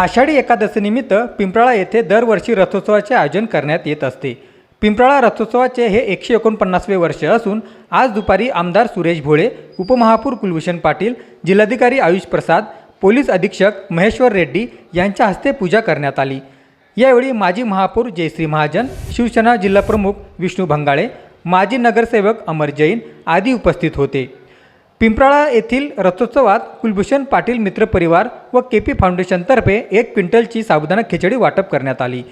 आषाढी एकादशीनिमित्त पिंपराळा येथे दरवर्षी रथोत्सवाचे आयोजन करण्यात येत असते. पिंपराळा रथोत्सवाचे हे एकशे एकोणपन्नासवे वर्ष असून आज दुपारी आमदार सुरेश भोळे उपमहापौर कुलभूषण पाटील जिल्हाधिकारी आयुष प्रसाद पोलीस अधीक्षक महेश्वर रेड्डी यांच्या हस्ते पूजा करण्यात आली. यावेळी माजी महापौर जयश्री महाजन शिवसेना जिल्हाप्रमुख विष्णू भंगाळे माजी नगरसेवक अमर जैन आदी उपस्थित होते. पिंपराळा येथील रथोत्सवात कुलभूषण पाटील मित्र परिवार व के पी फाउंडेशनतर्फे एक क्विंटलची साबुदाणा खिचडी वाटप करण्यात आली.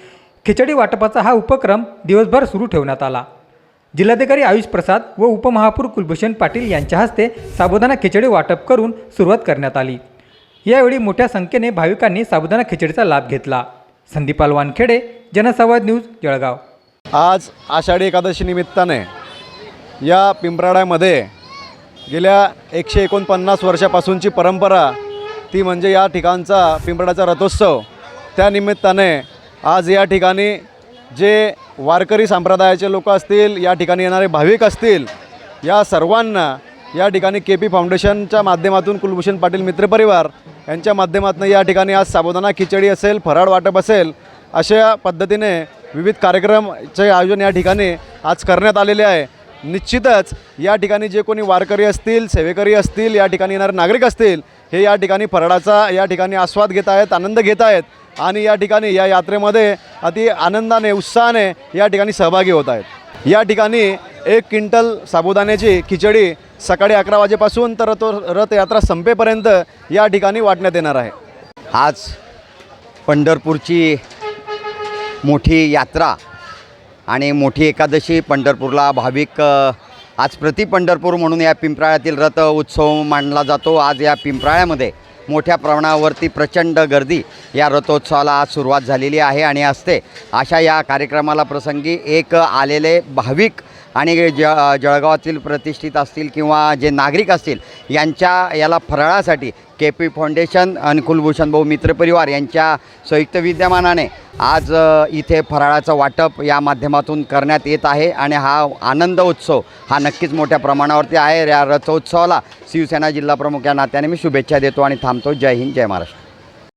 खिचडी वाटपाचा हा उपक्रम दिवसभर सुरू ठेवण्यात आला. जिल्हाधिकारी आयुष प्रसाद व उपमहापौर कुलभूषण पाटील यांच्या हस्ते साबुदाणा खिचडी वाटप करून सुरुवात करण्यात आली. यावेळी मोठ्या संख्येने भाविकांनी साबुदाणा खिचडीचा लाभ घेतला. संदीपाल वानखेडे जनसंवाद न्यूज जळगाव. आज आषाढी एकादशी निमित्ताने या पिंपराड्यामध्ये गेल्या एकशे एकोणपन्नास वर्षापासूनची परंपरा ती म्हणजे या ठिकाणचा पिंपळाचा रथोत्सव. त्या निमित्ताने आज या ठिकाणी जे वारकरी संप्रदायाचे लोक असतील या ठिकाणी येणारे भाविक असतील या सर्वांना या ठिकाणी के पी फाउंडेशनच्या माध्यमातून कुलभूषण पाटील मित्रपरिवार यांच्या माध्यमातून या ठिकाणी आज साबुदाणा खिचडी असेल फराळ वाटप असेल अशा पद्धतीने विविध कार्यक्रमचे आयोजन या ठिकाणी आज करण्यात आलेले आहे. निश्चितच या ठिकाणी जे कोणी वारकरी असतील सेवेकरी असतील या ठिकाणी येणारे नागरिक असतील हे या ठिकाणी फराडाचा या ठिकाणी आस्वाद घेत आहेत आनंद घेत आहेत आणि या ठिकाणी या यात्रेमध्ये अति आनंदाने उत्साहाने या ठिकाणी सहभागी होत आहेत. या ठिकाणी एक क्विंटल साबुदाण्याची खिचडी सकाळी अकरा वाजेपासून तर तो रथयात्रा संपेपर्यंत या ठिकाणी वाटण्यात येणार आहे. आज पंढरपूरची मोठी यात्रा आणि मोठी एकादशी पंढरपूरला भाविक आज प्रति पंढरपूर म्हणून या पिंपराळ्यातील रथ उत्सव मानला जातो. आज या पिंपराळ्यामध्ये मोठ्या प्रमाणावरती प्रचंड गर्दी या रथोत्सवाला आज सुरुवात झालेली आहे आणि असते. अशा या कार्यक्रमाला प्रसंगी एक आलेले भाविक आणि ज जळगावातील प्रतिष्ठित असतील किंवा जे नागरिक असतील यांच्या याला फराळासाठी के पी फाउंडेशन आणि कुलभूषण भाऊ मित्रपरिवार यांच्या संयुक्त विद्यमानाने आज इथे फराळाचं वाटप या माध्यमातून करण्यात येत आहे. आणि हा आनंद उत्सव हा नक्कीच मोठ्या प्रमाणावरती आहे. या रथोत्सवाला शिवसेना जिल्हाप्रमुख या नात्याने मी शुभेच्छा देतो आणि थांबतो. जय हिंद जय महाराष्ट्र.